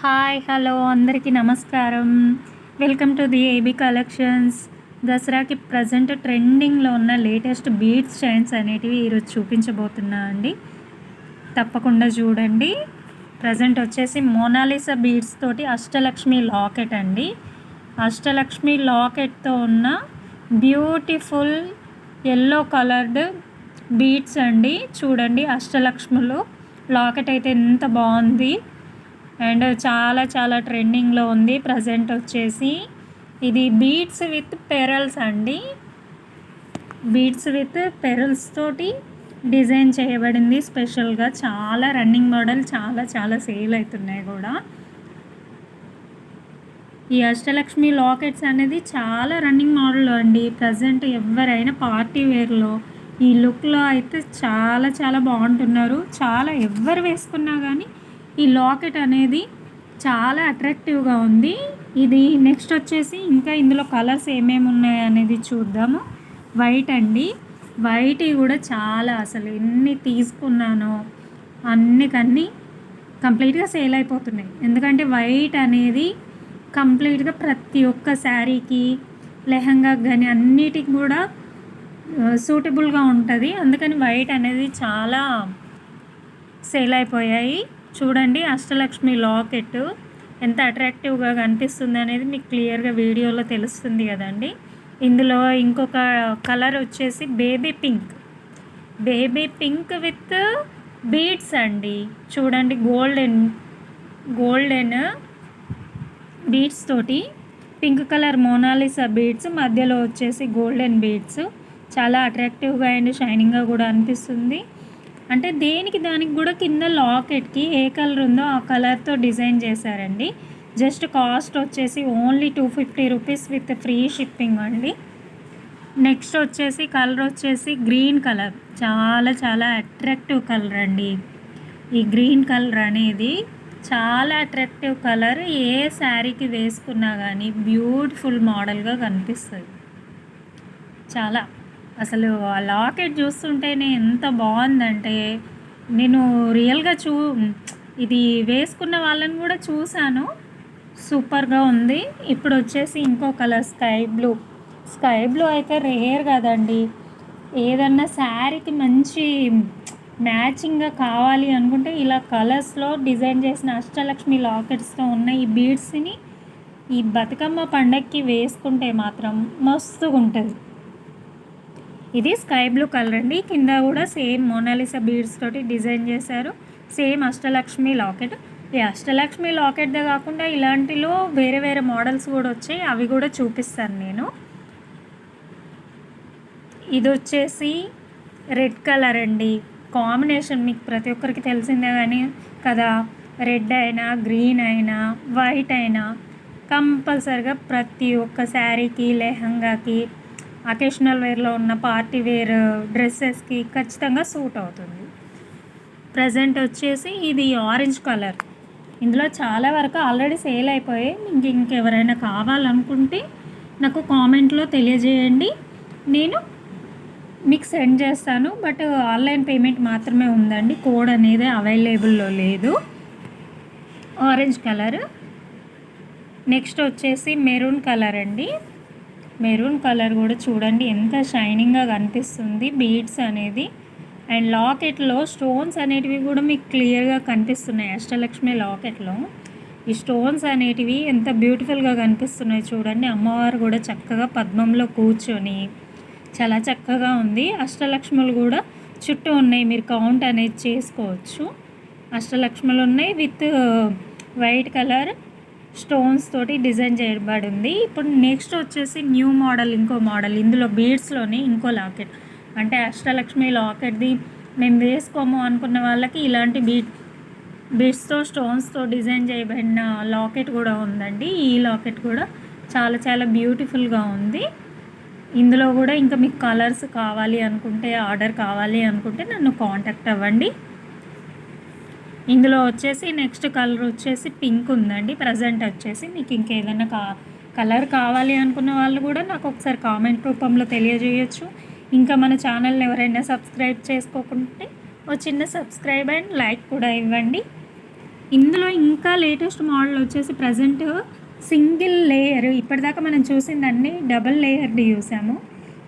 Hi hello అందరికీ నమస్కారం. Welcome to the AB collections. దసరాకి ప్రజెంట్ ట్రెండింగ్లో ఉన్న లేటెస్ట్ బీట్స్ చైన్స్ అనేటివి ఈరోజు చూపించబోతున్నా అండి. తప్పకుండా చూడండి. ప్రజెంట్ వచ్చేసి మోనాలిసా బీడ్స్ తోటి అష్టలక్ష్మి లాకెట్ అండి. అష్టలక్ష్మి లాకెట్తో ఉన్న బ్యూటిఫుల్ ఎల్లో కలర్డ్ బీడ్స్ అండి. చూడండి అష్టలక్ష్ములు. లాకెట్ అయితే ఎంత బాగుంది. అండ్ చాలా చాలా ట్రెండింగ్లో ఉంది ప్రజెంట్ వచ్చేసి. ఇది బీట్స్ విత్ పెరల్స్ అండి. బీట్స్ విత్ పెరల్స్ తోటి డిజైన్ చేయబడింది. స్పెషల్గా చాలా రన్నింగ్ మోడల్ చాలా చాలా సేల్ అవుతున్నాయి కూడా. ఈ అష్టలక్ష్మి లాకెట్స్ అనేది చాలా రన్నింగ్ మోడల్ అండి. ప్రజెంట్ ఎవరైనా పార్టీ వేర్లో ఈ లుక్లో అయితే చాలా చాలా బాగుంటున్నారు. చాలా ఎవరు వేసుకున్నా కానీ ఈ లాకెట్ అనేది చాలా అట్రాక్టివ్గా ఉంది. ఇది నెక్స్ట్ వచ్చేసి ఇంకా ఇందులో కలర్స్ ఏమేమి ఉన్నాయి అనేది చూద్దాము. వైట్ అండి. వైట్ కూడా చాలా అసలు ఎన్ని తీసుకున్నానో అన్నికన్నీ కంప్లీట్గా సేల్ అయిపోతున్నాయి. ఎందుకంటే వైట్ అనేది కంప్లీట్గా ప్రతి ఒక్క శారీకి లెహంగా కానీ అన్నిటికి కూడా సూటబుల్గా ఉంటుంది. అందుకని వైట్ అనేది చాలా సేల్ అయిపోయాయి. చూడండి అష్టలక్ష్మి లాకెట్. ఎంత అట్రాక్టివ్గా కనిపిస్తుంది అనేది మీకు క్లియర్గా వీడియోలో తెలుస్తుంది కదండి. ఇందులో ఇంకొక కలర్ వచ్చేసి baby pink. Baby pink with beads అండి. చూడండి గోల్డెన్ గోల్డెన్ బీడ్స్ తోటి pink colour Mona Lisa beads మధ్యలో వచ్చేసి గోల్డెన్ బీడ్స్. చాలా అట్రాక్టివ్గా అండ్ షైనింగ్గా కూడా అనిపిస్తుంది. అంటే దేనికి దానికి కూడా కింద లాకెట్కి ఏ కలర్ ఉందో ఆ కలర్తో డిజైన్ చేశారండి. జస్ట్ కాస్ట్ వచ్చేసి only two fifty rupees with free shipping అండి. నెక్స్ట్ వచ్చేసి కలర్ వచ్చేసి గ్రీన్ కలర్. చాలా చాలా అట్రాక్టివ్ కలర్ అండి. ఈ గ్రీన్ కలర్ అనేది చాలా అట్రాక్టివ్ కలర్. ఏ శారీకి వేసుకున్నా కానీ బ్యూటిఫుల్ మోడల్గా కనిపిస్తుంది. చాలా అసలు ఆ లాకెట్ చూస్తుంటేనే ఎంత బాగుందంటే నేను రియల్గా చూ ఇది వేసుకున్న వాళ్ళని కూడా చూశాను. సూపర్గా ఉంది. ఇప్పుడు వచ్చేసి ఇంకో colour sky blue. Sky blue అయితే రేర్ కదండి. ఏదన్నా శారీకి మంచి మ్యాచింగ్గా కావాలి అనుకుంటే ఇలా కలర్స్లో డిజైన్ చేసిన అష్టలక్ష్మి లాకెట్స్తో ఉన్న ఈ బీడ్స్ని ఈ బతుకమ్మ పండగకి వేసుకుంటే మాత్రం మస్తుగా ఉంటుంది ఇది స్కై బ్లూ కలర్ అండి. కింద కూడా సేమ్ మోనాలిసా బీడ్స్ తోటి డిజైన్ చేశారు. Same Ashtalakshmi locket. ఈ అష్టలక్ష్మి లాకెట్దే కాకుండా ఇలాంటిలో వేరే వేరే మోడల్స్ కూడా వచ్చాయి. అవి కూడా చూపిస్తాను నేను. ఇది వచ్చేసి రెడ్ కలర్ అండి. కాంబినేషన్ మీకు ప్రతి ఒక్కరికి తెలిసిందే కానీ కదా రెడ్ అయినా గ్రీన్ అయినా వైట్ అయినా కంపల్సరిగా ప్రతి ఒక్క శారీకి లెహంగాకి అకేషనల్ వేర్లో ఉన్న పార్టీ వేర్ డ్రెస్సెస్కి ఖచ్చితంగా సూట్ అవుతుంది. ప్రజెంట్ వచ్చేసి ఇది ఆరెంజ్ కలర్ ఇందులో చాలా వరకు ఆల్రెడీ సేల్ అయిపోయాయి. ఇంక ఇంకెవరైనా కావాలనుకుంటే నాకు కామెంట్లో తెలియజేయండి. నేను మీకు సెండ్ చేస్తాను. బట్ ఆన్లైన్ పేమెంట్ మాత్రమే ఉందండి. కోడ్ అనేది అవైలబుల్లో లేదు. ఆరెంజ్ కలర్ నెక్స్ట్ వచ్చేసి మెరూన్ కలర్ అండి. మెరూన్ కలర్ కూడా చూడండి ఎంత షైనింగ్గా కనిపిస్తుంది. బీడ్స్ అనేది. అండ్ లాకెట్లో స్టోన్స్ అనేటివి కూడా మీకు క్లియర్గా కనిపిస్తున్నాయి అష్టలక్ష్మి లాకెట్లో ఈ స్టోన్స్ అనేటివి ఎంత బ్యూటిఫుల్గా కనిపిస్తున్నాయి చూడండి. అమ్మవారు కూడా చక్కగా పద్మంలో కూర్చొని చాలా చక్కగా ఉంది. అష్టలక్ష్ములు కూడా చుట్టూ ఉన్నాయి మీరు కౌంట్ అనేది చేసుకోవచ్చు. అష్టలక్ష్ములు ఉన్నాయి విత్ వైట్ కలర్ స్టోన్స్ తోటి డిజైన్ చేయబడి ఉంది ఇప్పుడు నెక్స్ట్ వచ్చేసి న్యూ మోడల్ ఇంకో మోడల్. ఇందులో బీడ్స్లోనే ఇంకో లాకెట్. అంటే అష్టలక్ష్మి లాకెట్ది. మేము వేసుకోము అనుకున్న వాళ్ళకి ఇలాంటి బీడ్ బీడ్స్తో స్టోన్స్తో డిజైన్ చేయబడిన లాకెట్ కూడా ఉందండి. ఈ లాకెట్ కూడా చాలా చాలా బ్యూటిఫుల్గా ఉంది. ఇందులో కూడా ఇంకా మీకు కలర్స్ కావాలి అనుకుంటే ఆర్డర్ కావాలి అనుకుంటే నన్ను కాంటాక్ట్ అవ్వండి. ఇందులో వచ్చేసి నెక్స్ట్ కలర్ వచ్చేసి పింక్ ఉందండి. ప్రజెంట్ వచ్చేసి మీకు ఇంకేదైనా కా కలర్ కావాలి అనుకున్న వాళ్ళు కూడా నాకు ఒకసారి కామెంట్ రూపంలో తెలియజేయచ్చు. ఇంకా మన ఛానల్ని ఎవరైనా సబ్స్క్రైబ్ చేసుకోకుంటే ఓ చిన్న సబ్స్క్రైబ్ అండ్ లైక్ కూడా ఇవ్వండి. ఇందులో ఇంకా లేటెస్ట్ మోడల్ వచ్చేసి ప్రజెంట్ సింగిల్ లేయర్. ఇప్పటిదాకా మనం చూసిందన్నీ డబుల్ లేయర్ది చూసాము.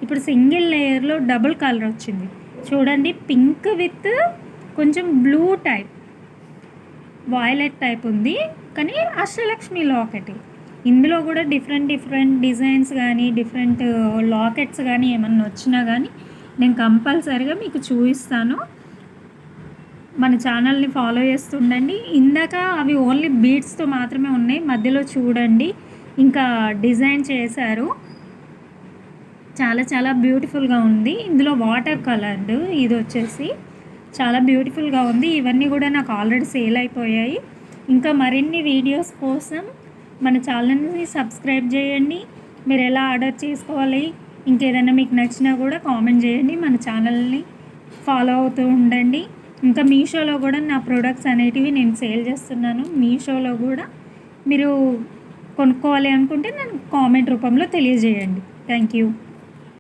ఇప్పుడు సింగిల్ లేయర్లో డబుల్ కలర్ వచ్చింది. చూడండి పింక్ విత్ కొంచెం బ్లూ టైప్. వాయిలెట్ టైప్ ఉంది కానీ అష్టలక్ష్మి లాకెట్ ఇందులో కూడా డిఫరెంట్ డిఫరెంట్ డిజైన్స్ కానీ డిఫరెంట్ లాకెట్స్ కానీ ఏమన్నా వచ్చినా కానీ నేను కంపల్సరీగా మీకు చూపిస్తాను. మన ఛానల్ని ఫాలో చేస్తుండండి ఇందాక అవి ఓన్లీ బీడ్స్తో మాత్రమే ఉన్నాయి మధ్యలో చూడండి. ఇంకా డిజైన్ చేశారు. చాలా చాలా బ్యూటిఫుల్గా ఉంది. ఇందులో వాటర్ కలర్డ్ ఇది వచ్చేసి చాలా బ్యూటిఫుల్గా ఉంది. ఇవన్నీ కూడా నాకు ఆల్రెడీ సేల్ అయిపోయాయి. ఇంకా మరిన్ని వీడియోస్ కోసం మన ఛానల్ని సబ్స్క్రైబ్ చేయండి. మీరు ఎలా ఆర్డర్ చేసుకోవాలి ఇంకేదైనా మీకు నచ్చినా కూడా కామెంట్ చేయండి. మన ఛానల్ని ఫాలో అవుతూ ఉండండి. ఇంకా మీషోలో కూడా నా ప్రొడక్ట్స్ అనేటివి నేను సేల్ చేస్తున్నాను. మీషోలో కూడా మీరు కొనుక్కోవాలి అనుకుంటే నన్ను కామెంట్ రూపంలో తెలియజేయండి. Thank you.